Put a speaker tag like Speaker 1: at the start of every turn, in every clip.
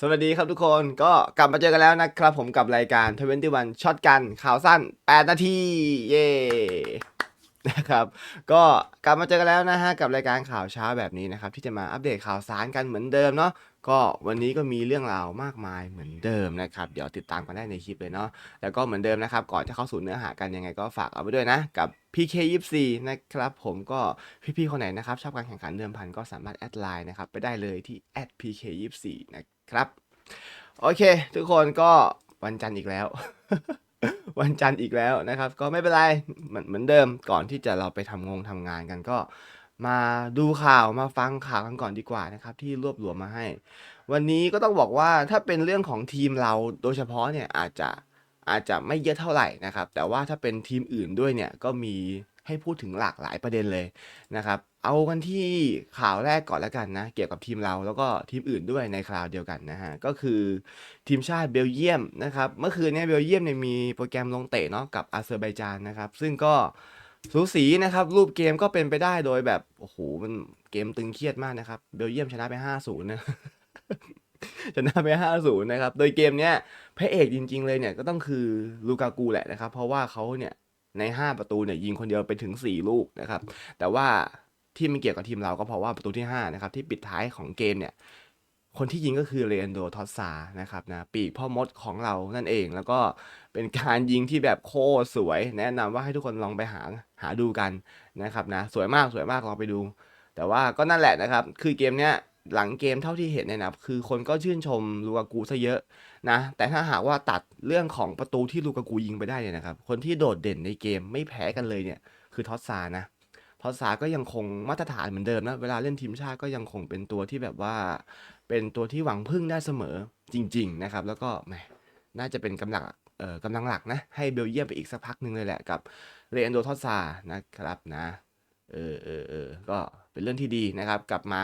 Speaker 1: สวัสดีครับทุกคนก็กลับมาเจอกันแล้วนะครับ ผมกับรายการ21ช็อตกันข่าวสั้น 8 นาที เย่นะครับก็กลับมาเจอกันแล้วนะฮะกับรายการข่าวเช้าแบบนี้นะครับ ที่จะมาอัปเดตข่าวสารกันเหมือนเดิมเนาะก็วันนี้ก็มีเรื่องราวมากมายเหมือนเดิมนะครับ เดี๋ยวติดตามกันได้ในคลิปเลยเนาะแล้วก็เหมือนเดิมนะครับ ก่อนจะเข้าสู่เนื้อหากันยังไงก็ฝากเอาไว้ด้วยนะกับ PK24 นะครับ ผมก็พี่ๆคนไหนนะครับ ชอบการแข่งขันเดิมพันก็สามารถแอดไลน์นะครับไปได้เลยที่ @PK24 นะครับ ครับ โอเค ทุกคนก็วันจันทร์อีกแล้ว วันจันทร์อีกแล้วนะครับ ก็ไม่เป็นไรเหมือนเหมือนเดิมก่อนที่จะเราไปทำงงทำงานกันก็มาดูข่าวมาฟังข่าวกันก่อนดีกว่านะครับ ที่รวบรวมมาให้ วันนี้ก็ต้องบอกว่าถ้าเป็นเรื่องของทีมเราโดยเฉพาะเนี่ยอาจจะอาจจะไม่เยอะเท่าไหร่นะครับ แต่ว่าถ้าเป็นทีมอื่นด้วยเนี่ยก็มีให้พูดถึงหลากหลายประเด็นเลยนะครับ เอากันที่ข่าวแรกก่อนแล้วกันนะ เกี่ยวกับทีมเราแล้วก็ทีมอื่นด้วยในคราวเดียวกันนะฮะ ก็คือทีมชาติเบลเยียมนะครับ เมื่อคืนเนี้เบลเยียมเนี่ยมีโปรแกรมลงเตะเนาะกับอาเซอร์ไบจานนะครับ ซึ่งก็สูสีนะครับ รูปเกมก็เป็นไปได้โดยแบบ โอ้โห มันเกมตึงเครียดมากนะครับ เบลเยียมชนะไป 5-0 นะ ชนะไป 5-0 นะครับ โดยเกมเนี้ยพระเอกจริง ๆ เลยเนี่ยก็ต้องคือลูกากูแหละนะครับ เพราะว่าเขาเนี่ยใน 5 ประตูเนี่ยยิงคนเดียวไปถึง 4 ลูกนะครับ แต่ว่า ที่ไม่เกี่ยวกับทีมเราก็เพราะว่าประตูที่5นะครับที่ปิดท้ายของเกมเนี่ยคนที่ยิงก็คือเรนโดทอสซานะครับนะปีกพ่อมดของเรานั่นเอง แล้วก็เป็นการยิงที่แบบโคตรสวย แนะนำว่าให้ทุกคนลองไปหาหาดูกันนะครับนะสวยมากสวยมากลองไปดู แต่ว่าก็นั่นแหละนะครับ คือเกมเนี้ยหลังเกมเท่าที่เห็นเนี่ยนะคือคนก็ชื่นชมลูกากูซะเยอะนะแต่ถ้าหากว่าตัดเรื่องของประตูที่ลูกากูยิงไปได้เนี่ยนะครับคนที่โดดเด่นในเกมไม่แพ้กันเลยเนี่ยคือทอสซานะ ทอสซาก็ยังคงมาตรฐานเหมือนเดิมนะ เวลาเล่นทีมชาติก็ยังคงเป็นตัวที่แบบว่า เป็นตัวที่หวังพึ่งได้เสมอจริง ๆ นะครับ แล้วก็แหมน่าจะเป็นกำลังเอ่อกำลังหลักนะ ให้เบลเยียมไปอีกสักพักหนึ่งเลยแหละกับเรอันโดทอสซานะครับนะเออเออเออก็เป็นเรื่องที่ดีนะครับ กลับมา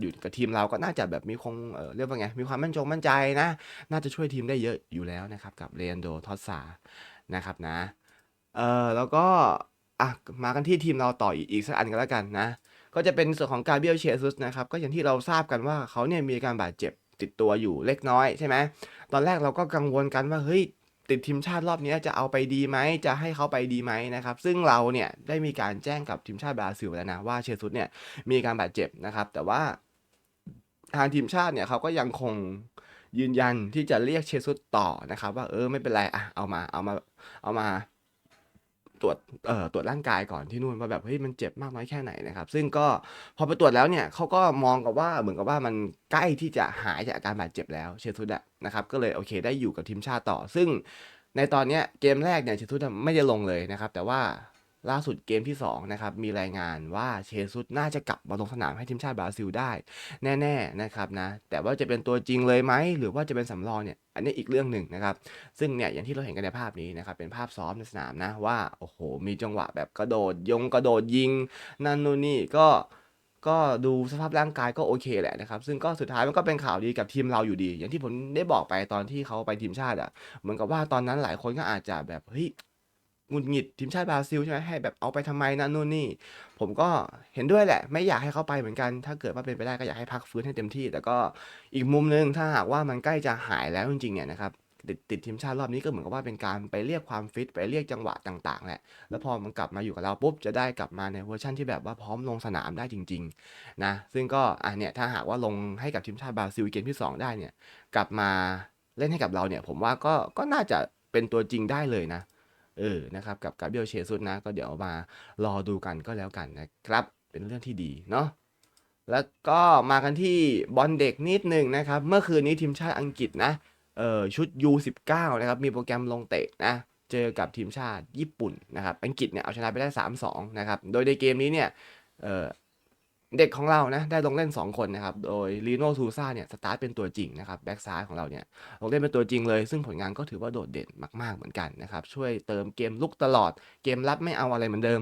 Speaker 1: อยู่กับทีมเราก็น่าจะแบบมีคงเเรียกว่าไง มีความมั่นจงมั่นใจนะ น่าจะช่วยทีมได้เยอะอยู่แล้วนะครับ กับเรอันโดทอสซานะครับนะเออแล้วก็ อะมากันที่ทีมเราต่ออีกอีกสักอันกันแล้วกันนะ ก็จะเป็นส่วนของกาเบียลเชซุสนะครับ ก็อย่างที่เราทราบกันว่าเขาเนี่ยมีการบาดเจ็บติดตัวอยู่เล็กน้อยใช่ไหมตอนแรกเราก็กังวลกันว่าเฮ้ยติดทีมชาติรอบนี้จะเอาไปดีไหมจะให้เขาไปดีไหมนะครับ ซึ่งเราเนี่ยได้มีการแจ้งกับทีมชาติบราซิลแล้วนะว่าเชซุสเนี่ยมีการบาดเจ็บนะครับ แต่ว่าทางทีมชาติเนี่ยเขาก็ยังคงยืนยันที่จะเรียกเชซุสต่อนะครับ ว่าเออไม่เป็นไรอะเอามาเอามาเอามา ตรวจเอ่อตรวจร่างกายก่อนที่นู่นว่าแบบเฮ้ยมันเจ็บมากน้อยแค่ไหนนะครับ ซึ่งก็พอไปตรวจแล้วเนี่ยเขาก็มองกับว่าเหมือนกับว่ามันใกล้ที่จะหายจากอาการบาดเจ็บแล้วเชซุดอะนะครับก็เลยโอเคได้อยู่กับทีมชาติต่อ ซึ่งในตอนเนี้ยเกมแรกเนี่ยเชซุดะไม่ได้ลงเลยนะครับ แต่ว่า ล่าสุดเกมที่สองนะครับมีรายงานว่าเชซุดน่าจะกลับมาลงสนามให้ทีมชาติบราซิลได้ แน่ๆนะครับนะแต่ว่าจะเป็นตัวจริงเลยไหมหรือว่าจะเป็นสำรองเนี่ยอันนี้อีกเรื่องหนึ่งนะครับ ซึ่งเนี่ยอย่างที่เราเห็นกันในภาพนี้นะครับเป็นภาพซ้อมในสนามนะว่าโอ้โหมีจังหวะแบบกระโดดยงกระโดดยิง นั่นนู่นนี่ก็ก็ดูสภาพร่างกายก็โอเคแหละนะครับ ซึ่งก็สุดท้ายมันก็เป็นข่าวดีกับทีมเราอยู่ดี อย่างที่ผมได้บอกไปตอนที่เขาไปทีมชาติอะ่ะเหมือนกับว่าตอนนั้นหลายคนก็อาจจะแบบเฮ้ย หงุดหงิดทีมชาติบราซิลใช่ไหมให้แบบเอาไปทำไมนั่นนู่นนี่ ผมก็เห็นด้วยแหละ ไม่อยากให้เขาไปเหมือนกัน ถ้าเกิดว่าเป็นไปได้ก็อยากให้พักฟื้นให้เต็มที่ แต่ก็อีกมุมหนึงถ้าหากว่ามันใกล้จะหายแล้วจริงๆเนี่ยนะครับติดติดทีมชาติรอบนี้ก็เหมือนกับว่าเป็นการไปเรียกความฟิตไปเรียกจังหวะต่าง ๆแหละ แล้วพอมันกลับมาอยู่กับเราปุ๊บจะได้กลับมาในเวอร์ชันที่แบบว่าพร้อมลงสนามได้จริงๆนะซึ่งก็อะเนี่ยถ้าหากว่าลงให้กับทีมชาติบราซิลเกมที่ 2 ได้เนี่ยกลับมาเล่นให้กับเราเนี่ยผมว่าก็ก็น่าจะเป็นตัวจริงได้เลยนะ เออนะครับกับกาเบียลเชซุสนะ ก็เดี๋ยวมารอดูกันก็แล้วกันนะครับ เป็นเรื่องที่ดีเนาะแล้วก็มากันที่บอลเด็กนิดหนึ่งนะครับ เมื่อคืนนี้ทีมชาติอังกฤษนะเออชุด U19 นะครับ มีโปรแกรมลงเตะนะเจอกับทีมชาติญี่ปุ่นนะครับอังกฤษเนี่ยเอาชนะไปได้ 3-2 นะครับ โดยในเกมนี้เนี่ยเออ เด็กของเรานะได้ลงเล่น 2 คนนะครับ โดยลีโนซูซาเนี่ยสตาร์ทเป็นตัวจริงนะครับแบ็กซ้ายของเราเนี่ยลงเล่นเป็นตัวจริงเลย ซึ่งผลงานก็ถือว่าโดดเด่นมากๆเหมือนกันนะครับช่วยเติมเกมลุกตลอดเกมรับไม่เอาอะไรเหมือนเดิม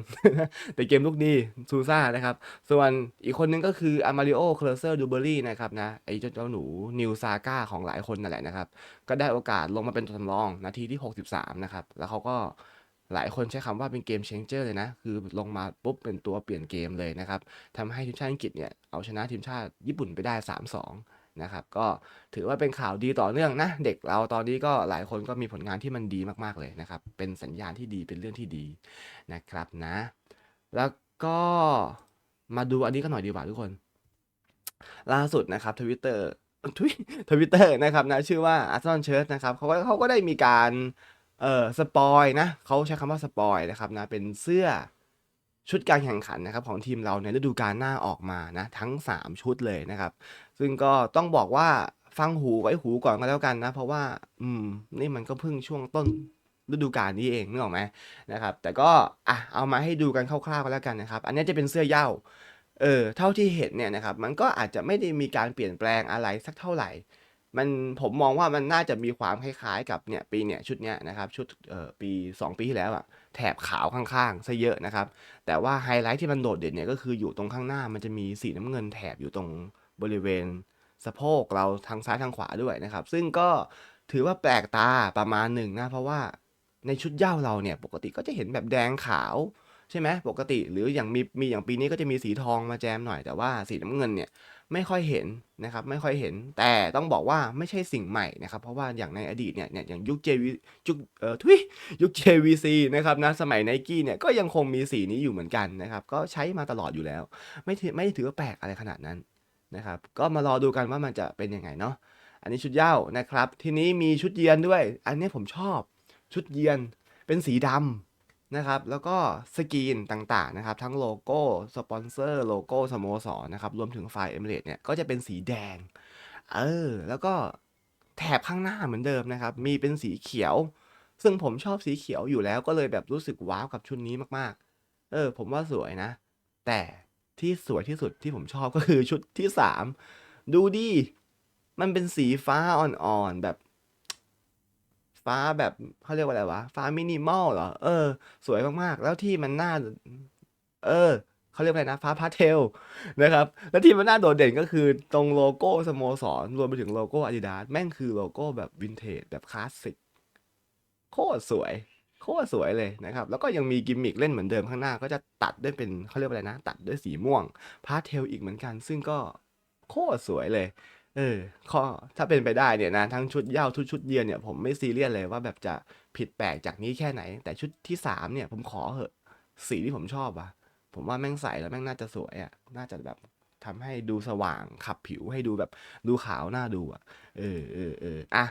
Speaker 1: แต่เกมลุกดีซูซานะครับส่วนอีกคนนึงก็คืออามาริโอเคลเซอร์ดูเบอรี่นะครับนะไอ้เจ้าหนูนิวซาก้าของหลายคนนั่นแหละนะครับก็ได้โอกาสลงมาเป็นตัวสำรองนาทีที่ 63นะครับแล้วเขาก็ หลายคนใช้คำว่าเป็นเกมเชงเจอร์เลยนะ คือลงมาปุ๊บเป็นตัวเปลี่ยนเกมเลยนะครับทำให้ทีมชาติอังกฤษเนี่ยเอาชนะทีมชาติญี่ปุ่นไปได้ 3-2 นะครับ ก็ถือว่าเป็นข่าวดีต่อเนื่องนะ เด็กเราตอนนี้ก็หลายคนก็มีผลงานที่มันดีมากๆเลยนะครับ เป็นสัญญาณที่ดีเป็นเรื่องที่ดีนะครับนะ แล้วก็มาดูอันนี้กันหน่อยดีกว่าทุกคน ล่าสุดนะครับทวิตเตอร์ทวิตเตอร์นะครับนะชื่อว่า Arsenal Church นะครับเขาก็เขาก็ได้มีการ เอ่อสปอยนะเขาใช้คำว่าสปอยนะครับนะเป็นเสื้อชุดการแข่งขันนะครับของทีมเราในฤดูกาลหน้าออกมานะทั้ง 3 ชุดเลยนะครับ ซึ่งก็ต้องบอกว่าฟังหูไว้หูก่อนก็แล้วกันนะ เพราะว่า อืม นี่มันก็เพิ่งช่วงต้นฤดูกาลนี้เองนึกออกไหมนะครับ แต่ก็อะเอามาให้ดูกันคร่าวๆก็แล้วกันนะครับ อันนี้จะเป็นเสื้อเย้าเออเท่าที่เห็นเนี่ยนะครับ มันก็อาจจะไม่ได้มีการเปลี่ยนแปลงอะไรสักเท่าไหร่ มันผมมองว่ามันน่าจะมีความคล้ายๆ กับเนี่ยปีเนี่ยชุดเนี้ยนะครับชุดเอ่อปี 2 ปีที่แล้วอะแถบขาวข้างๆซะเยอะนะครับ แต่ว่าไฮไลท์ที่มันโดดเด่นเนี่ยก็คืออยู่ตรงข้างหน้ามันจะมีสีน้ำเงินแถบอยู่ตรงบริเวณสะโพกเราทางซ้ายทางขวาด้วยนะครับ ซึ่งก็ถือว่าแปลกตาประมาณหนึ่งนะ เพราะว่าในชุดเย้าเราเนี่ยปกติก็จะเห็นแบบแดงขาวใช่ไหมปกติหรืออย่างมีมีอย่างปีนี้ก็จะมีสีทองมาแจมหน่อยแต่ว่าสีน้ำเงินเนี่ย ไม่ค่อยเห็นนะครับไม่ค่อยเห็นแต่ต้องบอกว่าไม่ใช่สิ่งใหม่นะครับเพราะว่าอย่างในอดีตเนี่ยอย่างยุค JV ยุคเอ่อทุยยุค JVC นะครับนะสมัยไนกี้เนี่ยก็ยังคงมีสีนี้อยู่เหมือนกันนะครับก็ใช้มาตลอดอยู่แล้ว ไม่ถือไม่ถือว่าแปลกอะไรขนาดนั้นนะครับก็มารอดูกันว่ามันจะเป็นยังไงเนาะอันนี้ชุดเย้านะครับ ทีนี้มีชุดเยือนด้วย อันนี้ผมชอบชุดเยือนเป็นสีดำ นะครับ แล้วก็สกรีนต่างๆนะครับ ทั้งโลโก้ สปอนเซอร์ โลโก้สโมสรนะครับ รวมถึงไฟล์เอมิเรตเนี่ย ก็จะเป็นสีแดง เออ แล้วก็แถบข้างหน้าเหมือนเดิมนะครับ มีเป็นสีเขียว ซึ่งผมชอบสีเขียวอยู่แล้วก็เลยแบบรู้สึกว้าวกับชุดนี้มากๆ เออ ผมว่าสวยนะ แต่ที่สวยที่สุดที่ผมชอบก็คือชุดที่สามดูดิ มันเป็นสีฟ้าอ่อนๆแบบ ฟ้าแบบเขาเรียกว่าอะไรวะ ฟ้ามินิมอลเหรอ เออ สวยมากๆ แล้วที่มันน่า เออเขาเรียกอะไรนะ ฟ้าพาเทลนะครับ แล้วที่มันน่าโดดเด่นก็คือตรงโลโก้สโมสร รวมไปถึงโลโก้อาดิดาสแม่งคือโลโก้แบบวินเทจแบบคลาสสิก โคตรสวย โคตรสวยเลยนะครับ แล้วก็ยังมีกิมมิคเล่นเหมือนเดิมข้างหน้า ก็จะตัดด้วยเป็นเขาเรียกว่าอะไรนะ ตัดด้วยสีม่วงพาเทลอีกเหมือนกัน ซึ่งก็โคตรสวยเลย เออข้อถ้าเป็นไปได้เนี่ยนะทั้งชุดเย้าทุกชุดเยือนเนี่ยผมไม่ซีเรียสเลยว่าแบบจะผิดแปลกจากนี้แค่ไหน แต่ชุดที่สามเนี่ยผมขอเหอะสีที่ผมชอบอะผมว่าแม่งใส่แล้วแม่งน่าจะสวยอะน่าจะแบบทำให้ดูสว่างขับผิวให้ดูแบบดูขาวน่าดูอะเออเออเอออะ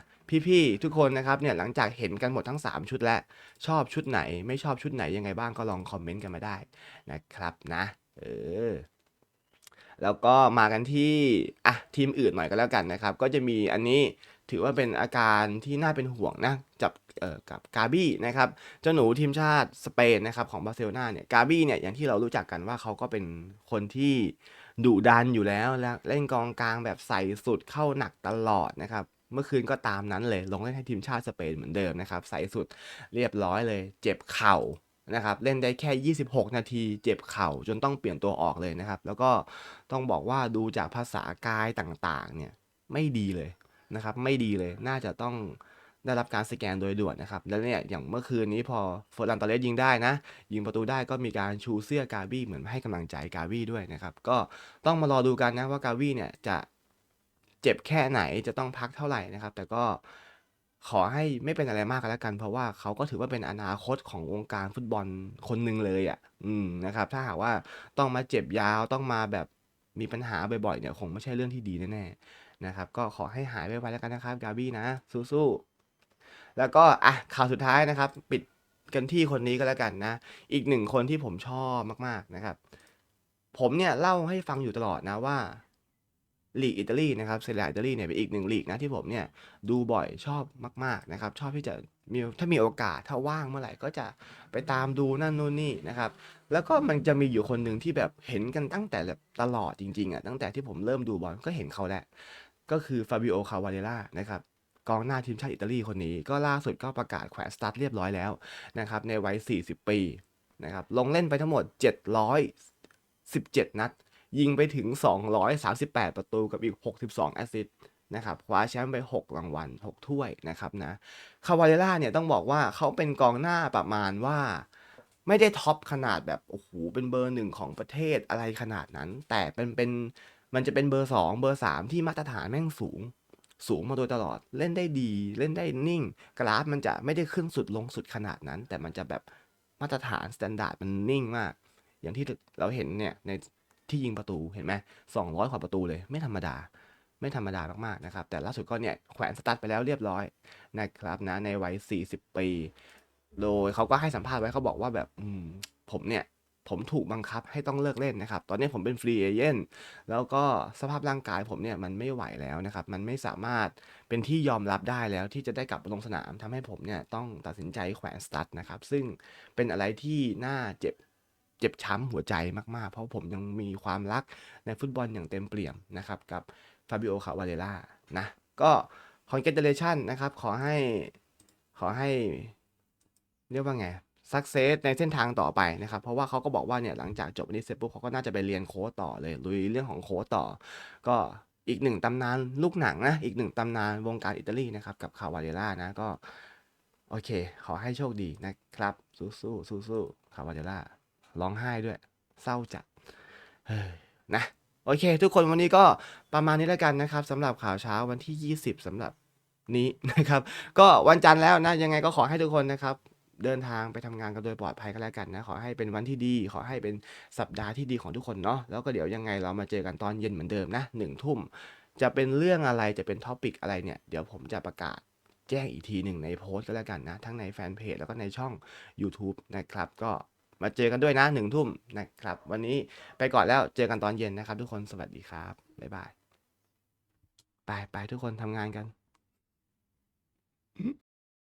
Speaker 1: พี่ๆทุกคนนะครับเนี่ยหลังจากเห็นกันหมดทั้ง 3 ชุดแล้วชอบชุดไหน ไม่ชอบชุดไหนยังไงบ้างก็ลองคอมเมนต์กันมาได้นะครับนะ เออ แล้วก็มากันที่อะทีมอื่นหน่อยก็แล้วกันนะครับ ก็จะมีอันนี้ถือว่าเป็นอาการที่น่าเป็นห่วงนะจับเอ่อกับกาบี้นะครับเจ้าหนูทีมชาติสเปนนะครับของบาร์เซโลนาเนี่ยกาบี้เนี่ยอย่างที่เรารู้จักกันว่าเขาก็เป็นคนที่ดุดันอยู่แล้วและเล่นกองกลางแบบใส่สุดเข้าหนักตลอดนะครับเมื่อคืนก็ตามนั้นเลย ลงเล่นให้ทีมชาติสเปนเหมือนเดิมนะครับ ใส่สุดเรียบร้อยเลย เจ็บเข่า นะครับเล่นได้แค่ 26 นาทีเจ็บเข่าจนต้องเปลี่ยนตัวออกเลยนะครับ แล้วก็ต้องบอกว่าดูจากภาษากายต่างๆเนี่ยไม่ดีเลยนะครับไม่ดีเลยน่าจะต้องได้รับการสแกนโดยด่วนนะครับ แล้วเนี่ยอย่างเมื่อคืนนี้พอเฟอร์นันตอเลสยิงได้นะ ยิงประตูได้ก็มีการชูเสื้อกาบี้เหมือนให้กำลังใจกาบี้ด้วยนะครับ ก็ต้องมารอดูกันนะว่ากาบี้เนี่ยจะเจ็บแค่ไหนจะต้องพักเท่าไหร่นะครับ แต่ก็ ขอให้ไม่เป็นอะไรมากก็แล้วกัน เพราะว่าเขาก็ถือว่าเป็นอนาคตของวงการฟุตบอลคนหนึ่งเลยอะ อืมนะครับ ถ้าหากว่าต้องมาเจ็บยาวต้องมาแบบมีปัญหาบ่อยๆเนี่ยคงไม่ใช่เรื่องที่ดีแน่ๆนะครับ ก็ขอให้หายไวๆแล้วกันนะครับ กาบี้นะ สู้ๆแล้วก็อะข่าวสุดท้ายนะครับ ปิดกันที่คนนี้ก็แล้วกันนะ อีกหนึ่งคนที่ผมชอบมากๆนะครับ ผมเนี่ยเล่าให้ฟังอยู่ตลอดนะว่า ลีกอิตาลีนะครับเซเรียอิตาลีเนี่ยเป็นอีกหนึ่งลีกนะที่ผมเนี่ยดูบ่อยชอบมากๆนะครับชอบที่จะมีถ้ามีโอกาสถ้าว่างเมื่อไหร่ก็จะไปตามดูนั่นนู่นนี่นะครับแล้วก็มันจะมีอยู่คนหนึ่งที่แบบเห็นกันตั้งแต่แบบตลอดจริงๆอะตั้งแต่ที่ผมเริ่มดูบอลก็เห็นเขาแหละ ก็คือฟาบิโอคาวาเ e ล่านะครับกองหน้าทีมชาติอิตาลีคนนี้ ก็ล่าสุดก็ประกาศแขวนสตาร์ทเรียบร้อยแล้วนะครับในวัย 40 ปีนะครับลงเล่นไปทั้งหมด 717 นัด ยิงไปถึง 238 ประตูกับอีก 62 แอสซิสต์นะครับคว้าแชมป์ไป 6 รางวัล 6 ถ้วยนะครับนะคาวาเ e ล่าเนี่ยต้องบอกว่าเขาเป็นกองหน้าประมาณว่า ไม่ได้ท็อปขนาดแบบโอ้โหเป็นเบอร์หนึ่งของประเทศอะไรขนาดนั้น แต่เป็นเป็นมันจะเป็นเบอร์สองเบอร์สามที่มาตรฐานแม่งสูง สูงมาโดยตลอดเล่นได้ดี เล่นได้นิ่ง กราฟมันจะไม่ได้ขึ้นสุดลงสุดขนาดนั้น แต่มันจะแบบมาตรฐานสแตนดาร์ดมันนิ่งมาก อย่างที่เราเห็นเนี่ยใน ที่ยิงประตูเห็นไหมสองร้อยกว่าประตูเลยไม่ธรรมดา ไม่ธรรมดามากๆนะครับ แต่ล่าสุดก็เนี่ยแขวนสตาร์ทไปแล้วเรียบร้อยนะครับนะในวัย 40 ปี โดยเขาก็ให้สัมภาษณ์ไว้เขาบอกว่าแบบอืมผมเนี่ยผมถูกบังคับให้ต้องเลิกเล่นนะครับ ตอนนี้ผมเป็นฟรีเอเจนต์แล้วก็สภาพร่างกายผมเนี่ยมันไม่ไหวแล้วนะครับ มันไม่สามารถเป็นที่ยอมรับได้แล้วที่จะได้กลับลงสนามทำให้ผมเนี่ยต้องตัดสินใจแขวนสตาร์ทนะครับ ซึ่งเป็นอะไรที่น่าเจ็บ เจ็บช้ำหัวใจมากๆ เพราะผมยังมีความรักในฟุตบอลอย่างเต็มเปี่ยมนะครับกับฟาบิโอคาวาเ e ล่านะก็คอนเกตเลชันนะครับขอให้ขอให้เรียกว่าไงสักเซสในเส้นทางต่อไปนะครับ เพราะว่าเขาก็บอกว่าเนี่ยหลังจากจบอันนี้เสร็จปุ๊บเขาก็น่าจะไปเรียนโค้ดต่อเลยลุยเรื่องของโค้ดต่อ ก็อีกหนึ่งตำนานลูกหนังนะอีกหนึ่งตำนานวงการอิตาลีนะครับกับคาวาเ e ล่านะก็ โอเค ขอให้โชคดีนะครับ สู้สู้สู้สู้คาวาเ e ล่า ร้องไห้ด้วย เศร้าจัดเฮ้ยนะโอเค ทุกคนวันนี้ก็ประมาณนี้แล้วกันนะครับสำหรับข่าวเช้าวันที่ 20สำหรับนี้นะครับ ก็วันจันทร์แล้วนะยังไงก็ขอให้ทุกคนนะครับ เดินทางไปทำงานกันโดยปลอดภัยก็แล้วกันนะขอให้เป็นวันที่ดี ขอให้เป็นสัปดาห์ที่ดีของทุกคนเนาะแล้วก็เดี๋ยวยังไงเรามาเจอกันตอนเย็นเหมือนเดิมนะหนึ่งทุ่มจะเป็นเรื่องอะไรจะเป็นท็อปิกอะไรเนี่ยเดี๋ยวผมจะประกาศแจ้งอีกทีหนึ่งในโพสต์ก็แล้วกันนะ ทั้งในแฟนเพจแล้วก็ในช่อง YouTube นะครับก็ มาเจอกันด้วยนะหนึ่งทุ่มนะครับ วันนี้ไปก่อนแล้วเจอกันตอนเย็นนะครับ ทุกคนสวัสดีครับบ๊ายบายไปไปทุกคนทำงานกัน